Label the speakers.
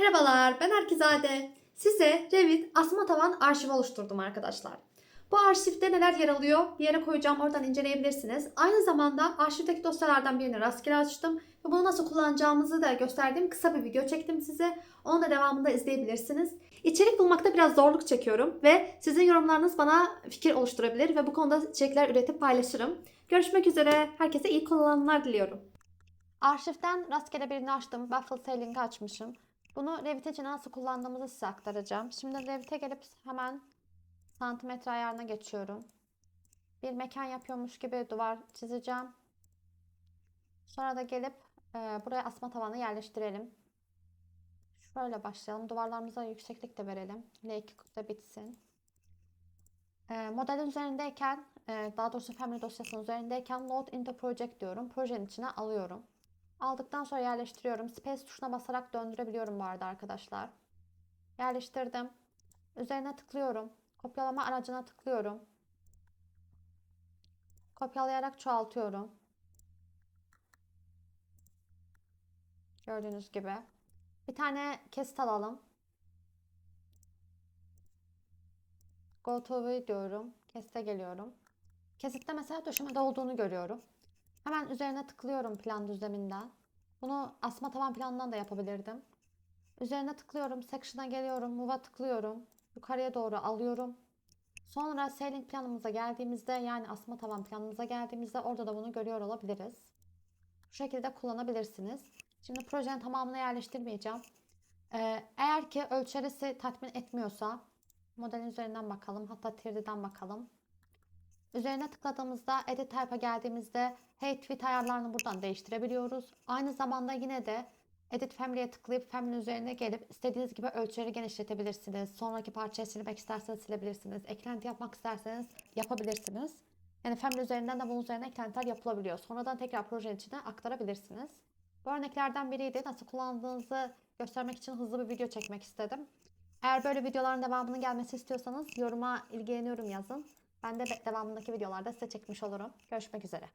Speaker 1: Merhabalar, ben Erkizade. Size Revit asma tavan arşivi oluşturdum arkadaşlar. Bu arşivde neler yer alıyor bir yere koyacağım oradan inceleyebilirsiniz. Aynı zamanda arşivdeki dosyalardan birini rastgele açtım ve bunu nasıl kullanacağımızı da gösterdiğim kısa bir video çektim size. Onu da devamında izleyebilirsiniz. İçerik bulmakta biraz zorluk çekiyorum ve sizin yorumlarınız bana fikir oluşturabilir ve bu konuda içerikler üretip paylaşırım. Görüşmek üzere, herkese iyi kullanımlar diliyorum. Arşivden rastgele birini açtım. Baffle Sailing'i açmışım. Bunu Revit için nasıl kullandığımızı size aktaracağım. Şimdi Revit'e gelip hemen santimetre ayarına geçiyorum. Bir mekan yapıyormuş gibi duvar çizeceğim. Sonra da gelip e, buraya asma tavanı yerleştirelim. Şöyle başlayalım. Duvarlarımıza yükseklik de verelim. L2 de bitsin. E, modelin üzerindeyken, e, daha doğrusu Family dosyasının üzerindeyken Load into Project diyorum. Projenin içine alıyorum. Aldıktan sonra yerleştiriyorum. Space tuşuna basarak döndürebiliyorum bu arada arkadaşlar. Yerleştirdim. Üzerine tıklıyorum. Kopyalama aracına tıklıyorum. Kopyalayarak çoğaltıyorum. Gördüğünüz gibi. Bir tane kesit alalım. Go to diyorum. Kesite geliyorum. Kesitte mesela döşemede olduğunu görüyorum. Hemen üzerine tıklıyorum plan düzleminden. Bunu asma tavan planından da yapabilirdim. Üzerine tıklıyorum. Section'a geliyorum. Move'a tıklıyorum. Yukarıya doğru alıyorum. Sonra sailing planımıza geldiğimizde yani asma tavan planımıza geldiğimizde orada da bunu görüyor olabiliriz. Bu şekilde kullanabilirsiniz. Şimdi projenin tamamını yerleştirmeyeceğim. Ee, eğer ki ölçerisi tatmin etmiyorsa modelin üzerinden bakalım. Hatta 3D'den bakalım. Üzerine tıkladığımızda Edit Type'a geldiğimizde Hey Tweet ayarlarını buradan değiştirebiliyoruz. Aynı zamanda yine de Edit Family'ye tıklayıp Family üzerine gelip istediğiniz gibi ölçüleri genişletebilirsiniz. Sonraki parçayı silmek isterseniz silebilirsiniz. Eklenti yapmak isterseniz yapabilirsiniz. Yani Family üzerinden de bunun üzerine eklentiler yapılabiliyor. Sonradan tekrar projenin içine aktarabilirsiniz. Bu örneklerden biriydi. Nasıl kullandığınızı göstermek için hızlı bir video çekmek istedim. Eğer böyle videoların devamının gelmesi istiyorsanız yoruma ilgileniyorum yazın. Ben de devamındaki videolarda size çekmiş olurum. Görüşmek üzere.